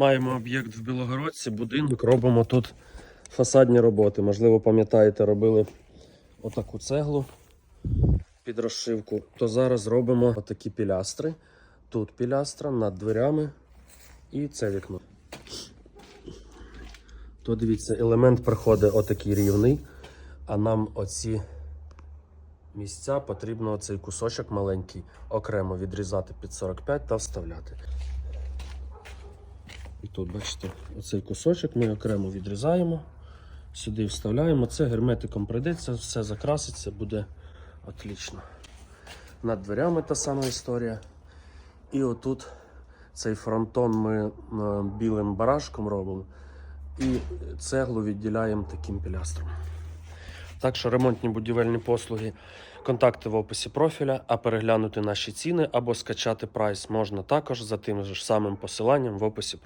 Маємо об'єкт в Білогородці, будинок, робимо тут фасадні роботи. Можливо, пам'ятаєте, робили отаку цеглу під розшивку. То зараз робимо отакі пілястри. Тут пілястра над дверями і це вікно. То дивіться, елемент проходить отакий рівний, а нам оці місця потрібно оцей кусочок маленький окремо відрізати під 45 та вставляти. І тут, бачите, оцей кусочок ми окремо відрізаємо, сюди вставляємо. Це герметиком прийдеться, все закраситься, буде отлично. Над дверями та сама історія. І отут цей фронтон ми е, білим барашком робимо. І цеглу відділяємо таким пілястром. Так що ремонтні будівельні послуги, контакти в описі профіля, а переглянути наші ціни або скачати прайс можна також за тим же самим посиланням в описі